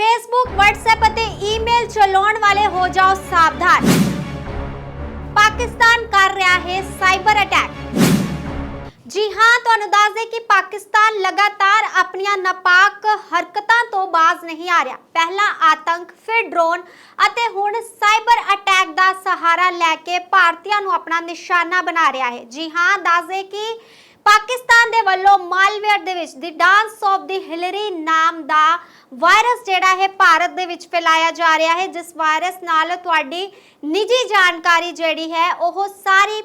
Facebook WhatsApp ਅਤੇ email ਚਲਾਉਣ ਵਾਲੇ ਹੋ ਜਾਓ ਸਾਵਧਾਨ। ਪਾਕਿਸਤਾਨ ਕਰ ਰਿਹਾ ਹੈ ਸਾਈਬਰ ਅਟੈਕ ਜੀ ਹਾਂ, ਤੁਹਾਨੂੰ ਦੱਸ ਦੇ ਕਿ ਪਾਕਿਸਤਾਨ ਲਗਾਤਾਰ ਆਪਣੀਆਂ ਨਾਪਾਕ ਹਰਕਤਾਂ ਤੋਂ ਬਾਜ਼ ਨਹੀਂ ਆ ਰਿਹਾ। ਪਹਿਲਾਂ ਆਤੰਕ, ਫਿਰ ਡਰੋਨ ਅਤੇ ਹੁਣ ਸਾਈਬਰ ਅਟੈਕ ਦਾ ਸਹਾਰਾ ਲੈ ਕੇ ਭਾਰਤੀਆਂ ਨੂੰ ਆਪਣਾ ਨਿਸ਼ਾਨਾ ਬਣਾ ਰਿਹਾ ਹੈ। ਜੀ ਹਾਂ, ਦੱਸ ਦੇ ਕਿ ਪਾਕਿਸਤਾਨ ਦੇ ਵੱਲੋਂ ਮਾਲਵੇਅਰ ਦੇ ਵਿੱਚ the dance of the Hillary ਨਾਮ ਦਾ ਵਾਇਰਸ ਜਿਹੜਾ ਹੈ ਭਾਰਤ ਦੇ ਵਿੱਚ ਫੈਲਾਇਆ ਜਾ ਰਿਹਾ ਹੈ, ਜਿਸ ਵਾਇਰਸ ਨਾਲ ਤੁਹਾਡੀ ਨਿੱਜੀ ਜਾਣਕਾਰੀ ਜਿਹੜੀ ਹੈ, ਉਹ ਸਾਰੀ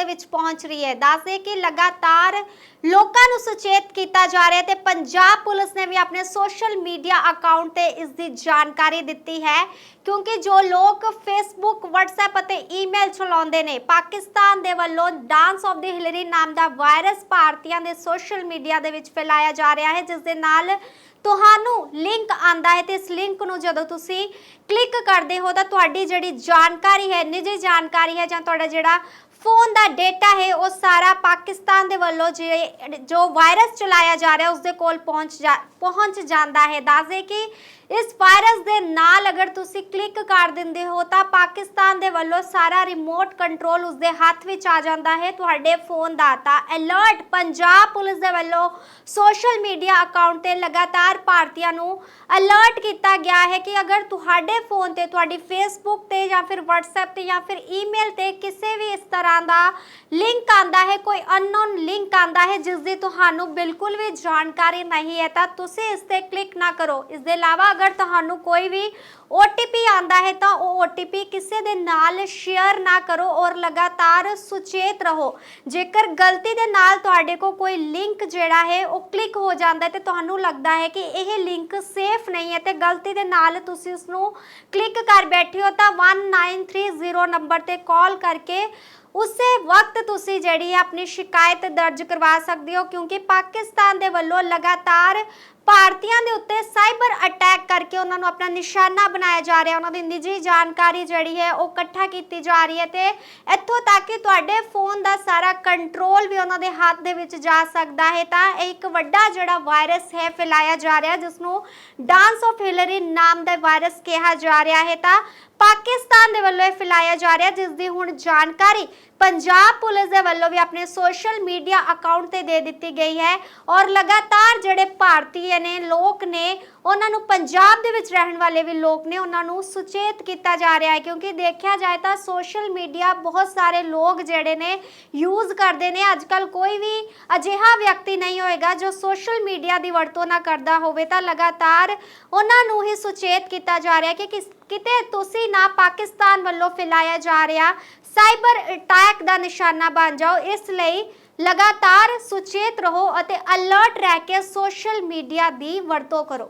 ਦੇ ਵਿੱਚ ਪਹੁੰਚ ਰਹੀ ਹੈ। ਦੱਸਦੇ ਕਿ ਲਗਾਤਾਰ ਲੋਕਾਂ ਨੂੰ ਸੁਚੇਤ ਕੀਤਾ ਜਾ ਰਿਹਾ ਤੇ ਪੰਜਾਬ ਪੁਲਿਸ ਨੇ ਵੀ ਆਪਣੇ ਸੋਸ਼ਲ ਮੀਡੀਆ ਅਕਾਊਂਟ ਤੇ ਇਸ ਦੀ ਜਾਣਕਾਰੀ ਦਿੱਤੀ ਹੈ, ਕਿਉਂਕਿ ਜੋ ਲੋਕ ਫੇਸਬੁੱਕ WhatsApp ਅਤੇ ਈਮੇਲ ਚਲਾਉਂਦੇ ਨੇ, ਪਾਕਿਸਤਾਨ ਦੇ ਵੱਲੋਂ ਡਾਂਸ ਆਫ ਦੀ ਹਿਲਰੀ ਨਾਮ ਦਾ ਵਾਇਰਸ ਭਾਰਤੀਆਂ ਦੇ ਸੋਸ਼ਲ ਮੀਡੀਆ ਦੇ ਵਿੱਚ ਫੈਲਾਇਆ ਜਾ ਰਿਹਾ ਹੈ, ਜਿਸ ਦੇ ਨਾਲ ਤੁਹਾਨੂੰ ਲਿੰਕ ਆਂਦਾ ਹੈ ਤੇ ਇਸ ਲਿੰਕ ਨੂੰ ਜਦੋਂ ਤੁਸੀਂ ਕਲਿੱਕ ਕਰਦੇ ਹੋ ਤਾਂ ਤੁਹਾਡੀ ਜਿਹੜੀ ਜਾਣਕਾਰੀ ਹੈ, ਨਿੱਜੀ ਜਾਣਕਾਰੀ ਹੈ ਜਾਂ ਤੁਹਾਡਾ ਜਿਹੜਾ ਫੋਨ ਦਾ ਡੇਟਾ ਹੈ, ਉਹ ਸਾਰਾ ਪਾਕਿਸਤਾਨ ਦੇ ਵੱਲੋਂ ਜੇ- ਜੋ ਵਾਇਰਸ ਚਲਾਇਆ ਜਾ ਰਿਹਾ ਉਸ ਦੇ ਕੋਲ ਪਹੁੰਚ ਜਾ, ਪਹੁੰਚ ਜਾਂਦਾ ਹੈ। ਦੱਸਦੇ ਕਿ ਇਸ ਵਾਇਰਸ ਦੇ ਨਾਲ ਅਗਰ ਤੁਸੀਂ ਕਲਿੱਕ ਕਰ ਦਿੰਦੇ ਹੋ, ਤਾਂ ਪਾਕਿਸਤਾਨ ਦੇ ਵੱਲੋਂ ਸਾਰਾ ਰਿਮੋਟ ਕੰਟਰੋਲ ਉਸ ਦੇ ਹੱਥ ਵਿੱਚ ਆ ਜਾਂਦਾ ਹੈ। ਤੁਹਾਡੇ ਫੋਨ ਦਾ ਤਾਂ ਅਲਰਟ ਪੰਜਾਬ ਪੁਲਿਸ ਦੇ ਵੱਲੋਂ ਸੋਸ਼ਲ ਮੀਡੀਆ ਅਕਾਊਂਟ ਤੇ ਲਗਾਤਾਰ ਭਾਰਤੀਆਂ ਨੂੰ ਅਲਰਟ ਕੀਤਾ ਗਿਆ ਹੈ ਕਿ ਅਗਰ ਤੁਹਾਡੇ ਫੋਨ ਤੇ, ਤੁਹਾਡੀ ਫੇਸਬੁੱਕ ਤੇ ਜਾਂ ਫਿਰ WhatsApp ਤੇ ਜਾਂ ਫਿਰ ਈਮੇਲ ਤੇ ਕਿਸੇ ਵੀ ਇਸ ਤਰ੍ਹਾਂ ਦਾ ਲਿੰਕ ਆਂਦਾ ਹੈ, ਕੋਈ ਅਨਨੋਨ ਲਿੰਕ ਆਂਦਾ ਹੈ ਜਿਸ ਦੀ ਤੁਹਾਨੂੰ ਬਿਲਕੁਲ ਵੀ ਜਾਣਕਾਰੀ ਨਹੀਂ ਹੈ, ਤਾਂ ਤੁਸੀਂ ਇਸ ਤੇ ਕਲਿੱਕ ਨਾ ਕਰੋ। ਇਸ ਦੇ ਇਲਾਵਾ ਅਗਰ ਤੁਹਾਨੂੰ ਕੋਈ ਵੀ OTP ਆਂਦਾ ਹੈ, ਤਾਂ ਉਹ OTP ਕਿਸੇ ਦੇ ਨਾਲ ਸ਼ੇਅਰ ਨਾ ਕਰੋ ਔਰ ਲਗਾਤਾਰ ਸੁਚੇਤ ਰਹੋ। ਜੇਕਰ ਗਲਤੀ ਦੇ ਨਾਲ ਤੁਹਾਡੇ ਕੋ ਕੋਈ ਲਿੰਕ ਜਿਹੜਾ ਹੈ, ਉਹ ਕਲਿੱਕ ਹੋ ਜਾਂਦਾ ਹੈ, ਤੇ ਤੁਹਾਨੂੰ ਲੱਗਦਾ ਹੈ ਕਿ ਇਹ ਲਿੰਕ ਸੇਫ ਨਹੀਂ ਹੈ, ਤੇ ਗਲਤੀ ਦੇ ਨਾਲ ਤੁਸੀਂ ਉਸ ਨੂੰ ਕਲਿੱਕ ਕਰ ਬੈਠੇ ਹੋ, ਤਾਂ 1930 ਨੰਬਰ ਤੇ ਕਾਲ ਕਰਕੇ ਉਸੇ ਵਕਤ ਤੁਸੀਂ ਜਿਹੜੀ ਹੈ ਆਪਣੀ ਸ਼ਿਕਾਇਤ ਦਰਜ ਕਰਵਾ ਸਕਦੇ ਹੋ, ਕਿਉਂਕਿ ਪਾਕਿਸਤਾਨ ਦੇ ਵੱਲੋਂ ਲਗਾਤਾਰ ਭਾਰਤੀਆਂ ਦੇ ਉੱਤੇ ਸਾਈਬਰ ਅਟੈਕ ਕਰਕੇ ਉਹਨਾਂ ਨੂੰ ਆਪਣਾ ਨਿਸ਼ਾਨਾ ਬਣਾਇਆ ਜਾ ਰਿਹਾ, ਉਹਨਾਂ ਦੀ ਨਿੱਜੀ ਜਾਣਕਾਰੀ ਜਿਹੜੀ ਹੈ ਉਹ ਇਕੱਠਾ ਕੀਤੀ ਜਾ ਰਹੀ ਹੈ ਤੇ ਇੱਥੋਂ ਤੱਕ ਕਿ ਤੁਹਾਡੇ ਫੋਨ ਦਾ ਸਾਰਾ ਕੰਟਰੋਲ ਵੀ ਉਹਨਾਂ ਦੇ ਹੱਥ ਦੇ ਵਿੱਚ ਜਾ ਸਕਦਾ ਹੈ। ਤਾਂ ਇਹ ਇੱਕ ਵੱਡਾ ਜਿਹੜਾ ਵਾਇਰਸ ਹੈ, ਫੈਲਾਇਆ ਜਾ ਰਿਹਾ ਜਿਸ ਨੂੰ ਡਾਂਸ ਆਫ ਹਿਲਰੀ ਨਾਮ ਦਾ ਵਾਇਰਸ ਕਿਹਾ ਜਾ ਰਿਹਾ ਹੈ। ਤਾਂ ਪਾਕਿਸਤਾਨ ਦੇ ਵੱਲੋਂ ਇਹ ਫੈਲਾਇਆ ਜਾ ਰਿਹਾ, ਜਿਸ ਦੀ ਹੁਣ ਜਾਣਕਾਰੀ ਪੰਜਾਬ ਪੁਲਿਸ ਦੇ ਵੱਲੋਂ ਵੀ ਆਪਣੇ ਸੋਸ਼ਲ ਮੀਡੀਆ ਅਕਾਊਂਟ ਤੇ ਦੇ ਦਿੱਤੀ ਗਈ ਹੈ ਔਰ ਲਗਾਤਾਰ ਜਿਹੜੇ ਭਾਰਤੀ ਨੇ, ਲੋਕ ਨੇ, ਉਹਨਾਂ ਨੂੰ ਪੰਜਾਬ ਦੇ ਵਿੱਚ ਰਹਿਣ ਵਾਲੇ ਵੀ ਲੋਕ ਨੇ, ਉਹਨਾਂ ਨੂੰ ਸੁਚੇਤ ਕੀਤਾ ਜਾ ਰਿਹਾ ਹੈ ਕਿਉਂਕਿ ਦੇਖਿਆ ਜਾਏ ਤਾਂ ਸੋਸ਼ਲ ਮੀਡੀਆ ਬਹੁਤ ਸਾਰੇ ਲੋਕ ਜਿਹੜੇ ਨੇ ਯੂਜ਼ ਕਰਦੇ ਨੇ। ਅੱਜ ਕੱਲ ਕੋਈ ਵੀ ਅਜਿਹਾ ਵਿਅਕਤੀ ਨਹੀਂ ਹੋਏਗਾ ਜੋ ਸੋਸ਼ਲ ਮੀਡੀਆ ਦੀ ਵਰਤੋਂ ਨਾ ਕਰਦਾ ਹੋਵੇ ਤਾਂ ਲਗਾਤਾਰ ਉਹਨਾਂ ਨੂੰ ਹੀ ਸੁਚੇਤ ਕੀਤਾ ਜਾ ਰਿਹਾ ਕਿ ਕਿਤੇ ਤੁਸੀਂ ਨਾ ਪਾਕਿਸਤਾਨ ਵੱਲੋਂ ਫੈਲਾਇਆ ਜਾ ਰਿਹਾ ਸਾਈਬਰ ਅਟੈਕ ਦਾ ਨਿਸ਼ਾਨਾ ਬਣ ਜਾਓ। ਇਸ ਲਈ ਲਗਾਤਾਰ ਸੁਚੇਤ ਰਹੋ ਅਤੇ ਅਲਰਟ ਰਹਿ ਕੇ ਸੋਸ਼ਲ ਮੀਡੀਆ ਦੀ ਵਰਤੋਂ ਕਰੋ।